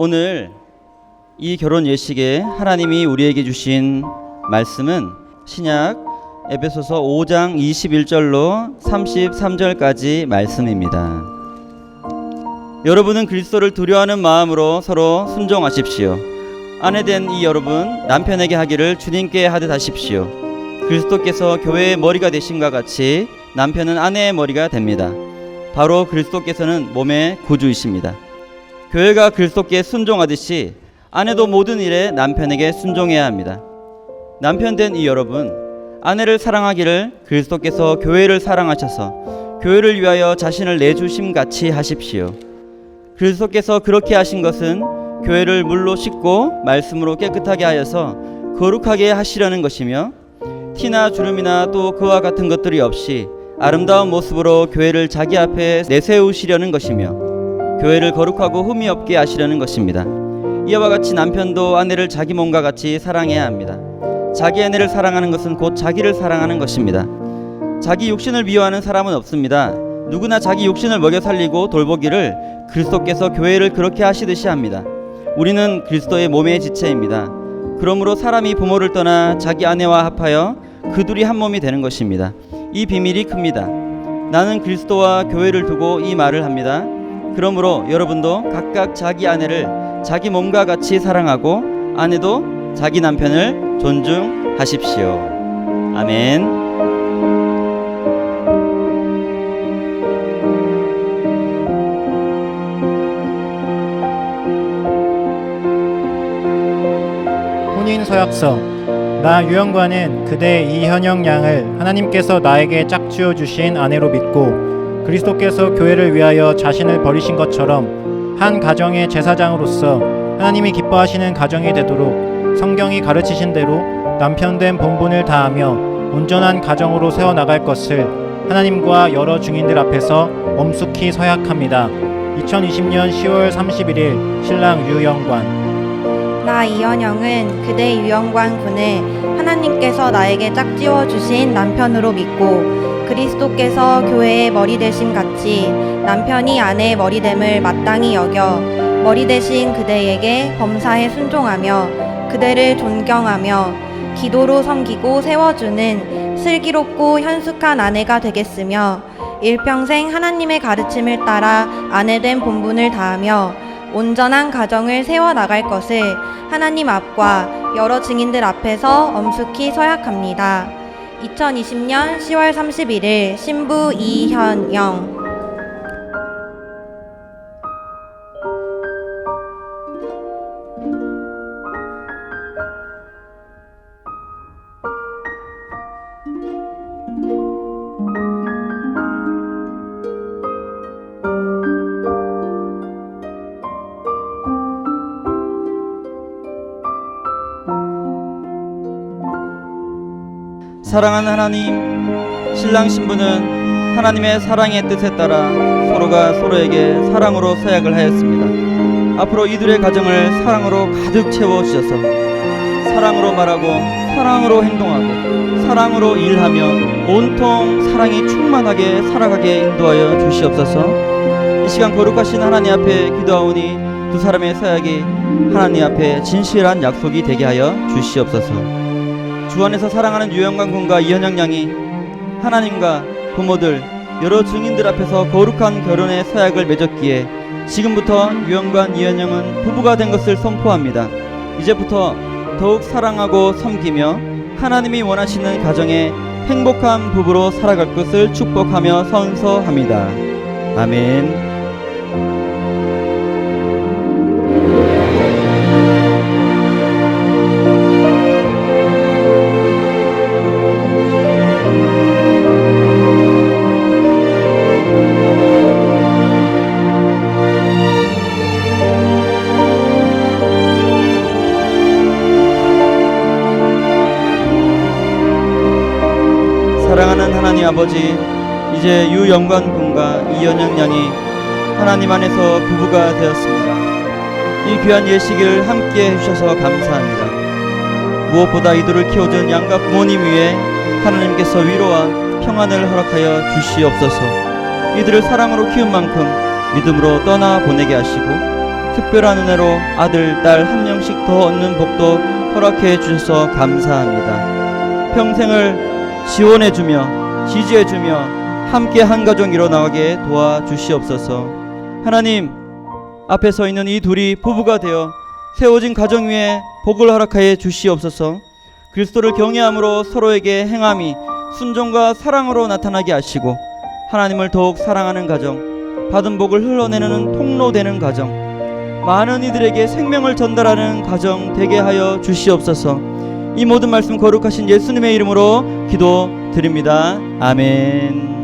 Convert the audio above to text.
오늘 이 결혼 예식에 하나님이 우리에게 주신 말씀은 신약 에베소서 5장 21절로 33절까지 말씀입니다. 여러분은 그리스도를 두려워하는 마음으로 서로 순종하십시오. 아내 된 이 여러분 남편에게 하기를 주님께 하듯 하십시오. 그리스도께서 교회의 머리가 되신과 같이 남편은 아내의 머리가 됩니다. 바로 그리스도께서는 몸의 구주이십니다. 교회가 그리스도께 순종하듯이 아내도 모든 일에 남편에게 순종해야 합니다. 남편 된 이 여러분, 아내를 사랑하기를 그리스도께서 교회를 사랑하셔서 교회를 위하여 자신을 내주심 같이 하십시오. 그리스도께서 그렇게 하신 것은 교회를 물로 씻고 말씀으로 깨끗하게 하여서 거룩하게 하시려는 것이며 티나 주름이나 또 그와 같은 것들이 없이 아름다운 모습으로 교회를 자기 앞에 내세우시려는 것이며 교회를 거룩하고 흠이 없게 하시려는 것입니다. 이와 같이 남편도 아내를 자기 몸과 같이 사랑해야 합니다. 자기 아내를 사랑하는 것은 곧 자기를 사랑하는 것입니다. 자기 육신을 미워하는 사람은 없습니다. 누구나 자기 육신을 먹여 살리고 돌보기를 그리스도께서 교회를 그렇게 하시듯이 합니다. 우리는 그리스도의 몸의 지체입니다. 그러므로 사람이 부모를 떠나 자기 아내와 합하여 그 둘이 한 몸이 되는 것입니다. 이 비밀이 큽니다. 나는 그리스도와 교회를 두고 이 말을 합니다. 그러므로 여러분도 각각 자기 아내를 자기 몸과 같이 사랑하고 아내도 자기 남편을 존중하십시오. 아멘. 서약서 나 유영관은 그대 이현영 양을 하나님께서 나에게 짝지어 주신 아내로 믿고 그리스도께서 교회를 위하여 자신을 버리신 것처럼 한 가정의 제사장으로서 하나님이 기뻐하시는 가정이 되도록 성경이 가르치신 대로 남편된 본분을 다하며 온전한 가정으로 세워 나갈 것을 하나님과 여러 증인들 앞에서 엄숙히 서약합니다. 2020년 10월 31일 신랑 유영관 나 이현영은 그대 유영관 군을 하나님께서 나에게 짝지어 주신 남편으로 믿고 그리스도께서 교회의 머리 되심 같이 남편이 아내의 머리 됨을 마땅히 여겨 머리 대신 그대에게 범사에 순종하며 그대를 존경하며 기도로 섬기고 세워주는 슬기롭고 현숙한 아내가 되겠으며 일평생 하나님의 가르침을 따라 아내된 본분을 다하며 온전한 가정을 세워 나갈 것을 하나님 앞과 여러 증인들 앞에서 엄숙히 서약합니다. 2020년 10월 31일 신부 이현영 사랑하는 하나님, 신랑 신부는 하나님의 사랑의 뜻에 따라 서로가 서로에게 사랑으로 서약을 하였습니다. 앞으로 이들의 가정을 사랑으로 가득 채워 주셔서 사랑으로 말하고 사랑으로 행동하고 사랑으로 일하며 온통 사랑이 충만하게 살아가게 인도하여 주시옵소서. 이 시간 거룩하신 하나님 앞에 기도하오니 두 사람의 서약이 하나님 앞에 진실한 약속이 되게 하여 주시옵소서. 주 안에서 사랑하는 유영관 군과 이현영 양이 하나님과 부모들 여러 증인들 앞에서 거룩한 결혼의 서약을 맺었기에 지금부터 유영관 이현영은 부부가 된 것을 선포합니다. 이제부터 더욱 사랑하고 섬기며 하나님이 원하시는 가정에 행복한 부부로 살아갈 것을 축복하며 선서합니다. 아멘. 하나님 아버지, 이제 유영관 군과 이연영 양이 하나님 안에서 부부가 되었습니다. 이 귀한 예식을 함께 해주셔서 감사합니다. 무엇보다 이들을 키워준 양가 부모님 위에 하나님께서 위로와 평안을 허락하여 주시옵소서. 이들을 사랑으로 키운 만큼 믿음으로 떠나 보내게 하시고 특별한 은혜로 아들, 딸 한 명씩 더 얻는 복도 허락해 주셔서 감사합니다. 평생을 지원해 주며 지지해 주며 함께 한 가정 일어나가게 도와 주시옵소서. 하나님 앞에 서 있는 이 둘이 부부가 되어 세워진 가정 위에 복을 허락하여 주시옵소서. 그리스도를 경외함으로 서로에게 행함이 순종과 사랑으로 나타나게 하시고 하나님을 더욱 사랑하는 가정, 받은 복을 흘러내는 통로 되는 가정, 많은 이들에게 생명을 전달하는 가정 되게 하여 주시옵소서. 이 모든 말씀 거룩하신 예수님의 이름으로 기도드립니다. 아멘.